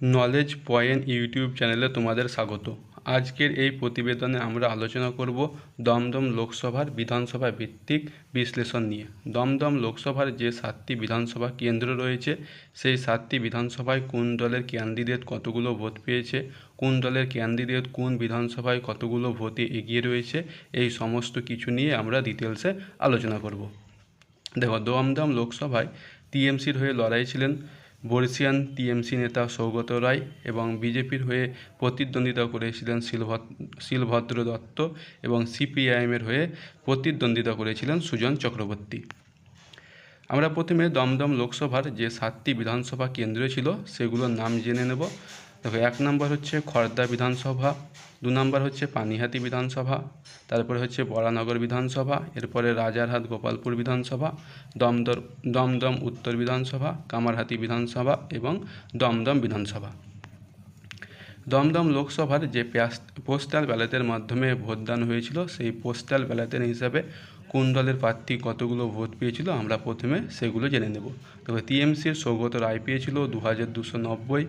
Knowledge point YouTube চ্যানেলে তোমাদের স্বাগত। আজকের এই প্রতিবেদনে আমরা আলোচনা করব দমদম লোকসভার বিধানসভা ভিত্তিক বিশ্লেষণ নিয়ে। দমদম লোকসভার যে সাতটি বিধানসভা কেন্দ্র রয়েছে, সেই সাতটি বিধানসভায় কোন দলের ক্যান্ডিডেট কতগুলো ভোট পেয়েছে, কোন দলের ক্যান্ডিডেট কোন বিধানসভায় কতগুলো ভোটে এগিয়ে রয়েছে, এই সমস্ত কিছু নিয়ে আমরা ডিটেলসে আলোচনা করব। দেখো, দমদম লোকসভায় টিএমসির হয়ে লড়াই ছিলেন বর্ষিয়ান টিএমসি নেতা সৌগত রায় এবং বিজেপির হয়ে প্রতিদ্বন্দ্বিতা করেছিলেন শিলভদ, শিলভদ্র দত্ত এবং সিপিআইএমের হয়ে প্রতিদ্বন্দ্বিতা করেছিলেন সুজন চক্রবর্তী। আমরা প্রথমে দমদম লোকসভার যে সাতটি বিধানসভা কেন্দ্র ছিল, সেগুলোর নাম জেনে নেব। দেখো, এক নম্বর হচ্ছে খড়দা বিধানসভা দু নম্বর হচ্ছে পানিহাতি বিধানসভা, তারপরে হচ্ছে বরানগর বিধানসভা, এরপরে রাজারহাট গোপালপুর বিধানসভা, দমদর, দমদম উত্তর বিধানসভা কামারহাতি বিধানসভা এবং দমদম বিধানসভা। দমদম লোকসভার যে পোস্টাল ব্যালটের মাধ্যমে ভোটদান হয়েছিল, সেই পোস্টাল ব্যালটের হিসাবে কোন দলের প্রার্থী কতগুলো ভোট পেয়েছিল, আমরা প্রথমে সেগুলো জেনে নেব। তবে টিএমসির সৌগত রায় পেয়েছিল দু হাজার দুশো নব্বই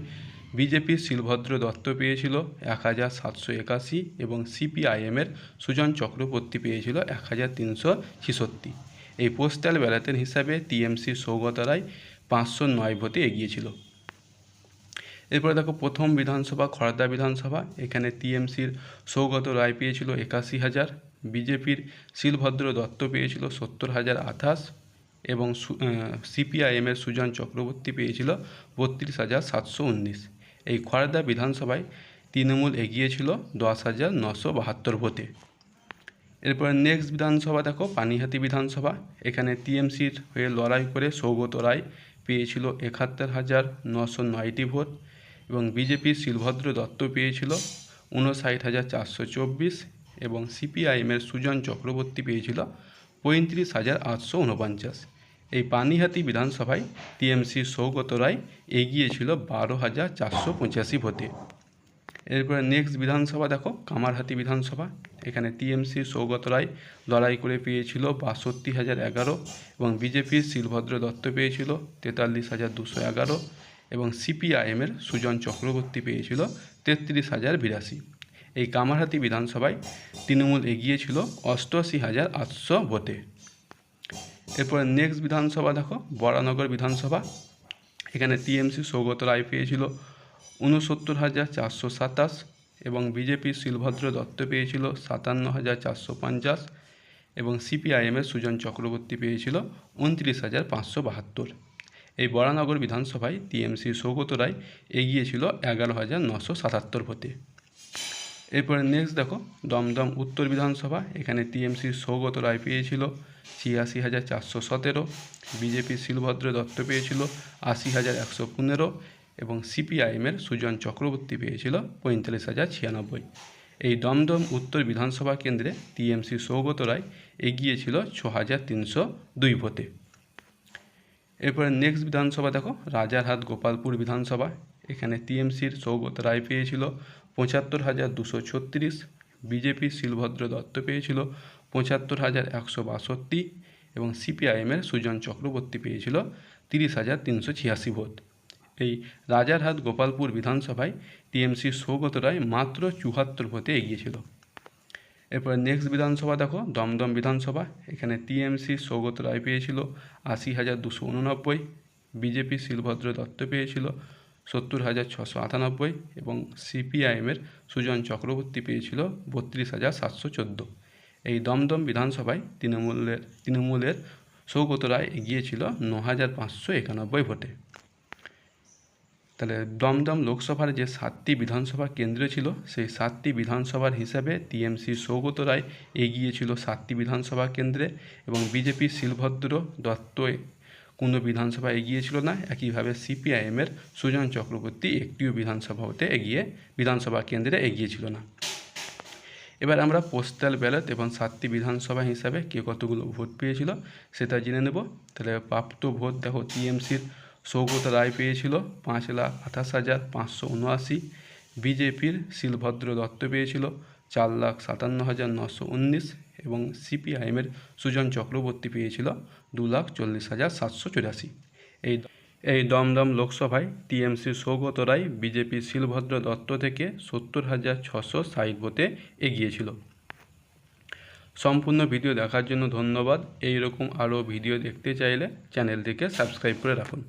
বিজেপির শিলভদ্র দত্ত পেয়েছিল এক হাজার সাতশো একাশি এবং সিপিআইএমের সুজন চক্রবর্তী পেয়েছিল এক হাজার তিনশো ছেষট্টি। এই পোস্টাল ব্যালটের হিসাবে টিএমসির সৌগত রায় পাঁচশো নয় ভোটে এগিয়েছিল। এরপরে দেখো, প্রথম বিধানসভা খড়দা বিধানসভা। এখানে টিএমসির সৌগত রায় পেয়েছিল একাশি হাজার, বিজেপির শিলভদ্র দত্ত পেয়েছিল সত্তর হাজার আঠাশ এবং সিপিআইএমের সুজন চক্রবর্তী পেয়েছিল বত্রিশ হাজার সাতশো উনিশ। এই খড়দা বিধানসভায় তৃণমূল এগিয়েছিল দশ হাজার নশো বাহাত্তর ভোটে। এরপরে নেক্সট বিধানসভা দেখো পানিহাটি বিধানসভা। এখানে টিএমসির হয়ে লড়াই করে সৌগত রায় পেয়েছিল একাত্তর হাজার নশো নয়টি ভোট এবং বিজেপির শিলভদ্র দত্ত পেয়েছিল উনষাট হাজার চারশো চব্বিশ এবং সিপিআইএমের সুজন চক্রবর্তী পেয়েছিল পঁয়ত্রিশ হাজার আটশো উনপঞ্চাশ এই পানিহাতি বিধানসভায় টিএমসি সৌগত রায় এগিয়েছিল বারো হাজার চারশো পঁচাশি ভোটে। এরপরে নেক্সট বিধানসভা দেখো কামারহাতি বিধানসভা। এখানে টিএমসি সৌগত রায় লড়াই করে পেয়েছিল বাষট্টি হাজার এগারো এবং বিজেপির শিলভদ্র দত্ত পেয়েছিল তেতাল্লিশ হাজার দুশো এগারো এবং সিপিআইএমের সুজন চক্রবর্তী পেয়েছিল তেত্রিশ হাজার বিরাশি। এই কামারহাতি বিধানসভায় তৃণমূল এগিয়েছিল অষ্টআশি হাজার আটশো ভোটে। এরপরে নেক্সট বিধানসভা দেখো, বরানগর বিধানসভা। এখানে টিএমসি সৌগত রায় পেয়েছিল ঊনসত্তর হাজার চারশো সাতাশ এবং বিজেপির শিলভদ্র দত্ত পেয়েছিল সাতান্ন হাজার চারশো পঞ্চাশ এবং সিপিআইএমের সুজন চক্রবর্তী পেয়েছিল উনত্রিশ হাজার পাঁচশো বাহাত্তর। এই বরানগর বিধানসভায় টিএমসি সৌগত রায় এগিয়েছিল এগারো হাজার নশো সাতাত্তর ভোটে। এরপরে নেক্সট দেখো, দমদম উত্তর বিধানসভা, এখানে টিএমসির সৌগত রায় পেয়েছিল, ছিয়াশি হাজার চারশো সতেরো বিজেপির শিলভদ্র দত্ত পেয়েছিল আশি হাজার একশো পনেরো এবং সিপিআইএমের সুজন চক্রবর্তী পেয়েছিল পঁয়তাল্লিশ হাজার ছিয়ানব্বই। এই দমদম উত্তর বিধানসভা কেন্দ্রে টিএমসি সৌগত রায় এগিয়েছিল ছ হাজার তিনশো দুই ভোটে। এরপরে নেক্সট বিধানসভা দেখো, রাজারহাট গোপালপুর বিধানসভা, এখানে টিএমসির সৌগত রায় পেয়েছিল পঁচাত্তর হাজার দুশো ছত্রিশ বিজেপির শিলভদ্র দত্ত পেয়েছিল পঁচাত্তর হাজার একশো বাষট্টি এবং সিপিআইএমের সুজন চক্রবর্তী পেয়েছিল তিরিশ হাজার তিনশো ছিয়াশি ভোট। এই রাজারহাট গোপালপুর বিধানসভায় টিএমসির সৌগত রায় মাত্র চুহাত্তর ভোটে এগিয়েছিল এরপর নেক্সট বিধানসভা দেখো, দমদম বিধানসভা, এখানে টিএমসি সৌগত রায় পেয়েছিল আশি হাজার দুশো উননব্বই, বিজেপি শিলভদ্র দত্ত পেয়েছিল সত্তর হাজার ছশো আটানব্বই এবং সিপিআইএমের সুজন চক্রবর্তী পেয়েছিল বত্রিশ হাজার সাতশো চোদ্দ। এই দমদম বিধানসভায় তৃণমূলের তৃণমূলের সৌগত রায় এগিয়েছিল ন হাজার পাঁচশো একানব্বই ভোটে। তাহলে দমদম লোকসভার যে সাতটি বিধানসভা কেন্দ্র ছিল, সেই সাতটি বিধানসভার হিসাবে টিএমসি সৌগত রায় এগিয়েছিল সাতটি বিধানসভা কেন্দ্রে এবং বিজেপি শিলভদ্র, দত্ত কোনো বিধানসভা এগিয়েছিল না, একইভাবে সিপিআইএমের সুজন চক্রবর্তী একটিও বিধানসভা হতে এগিয়ে, বিধানসভা কেন্দ্রে এগিয়েছিল না। এবার আমরা পোস্টাল ব্যালট এবং সাতটি বিধানসভা হিসাবে কে কতগুলো ভোট পেয়েছিল সেটা জেনে নেব। তাহলে প্রাপ্ত ভোট দেখো, টিএমসির সৌগত রায় পেয়েছিল পাঁচ লাখ আঠাশ হাজার পাঁচশো উনআশি, বিজেপির শিলভদ্র দত্ত পেয়েছিল চার লাখ সাতান্ন হাজার নশো উনিশ এবং সিপিআইএমের সুজন চক্রবর্তী পেয়েছিল দু লাখ চল্লিশ হাজার সাতশো চুরাশি। এই এই দমদম লোকসভায় টিএমসি সৌগত রায়, বিজেপি শিলভদ্র দত্ত থেকে সত্তর হাজার ছশো ষাট ভোটে এগিয়েছিল। সম্পূর্ণ ভিডিও দেখার জন্য ধন্যবাদ। এই রকম আরও ভিডিও দেখতে চাইলে চ্যানেলটিকে সাবস্ক্রাইব করে রাখুন।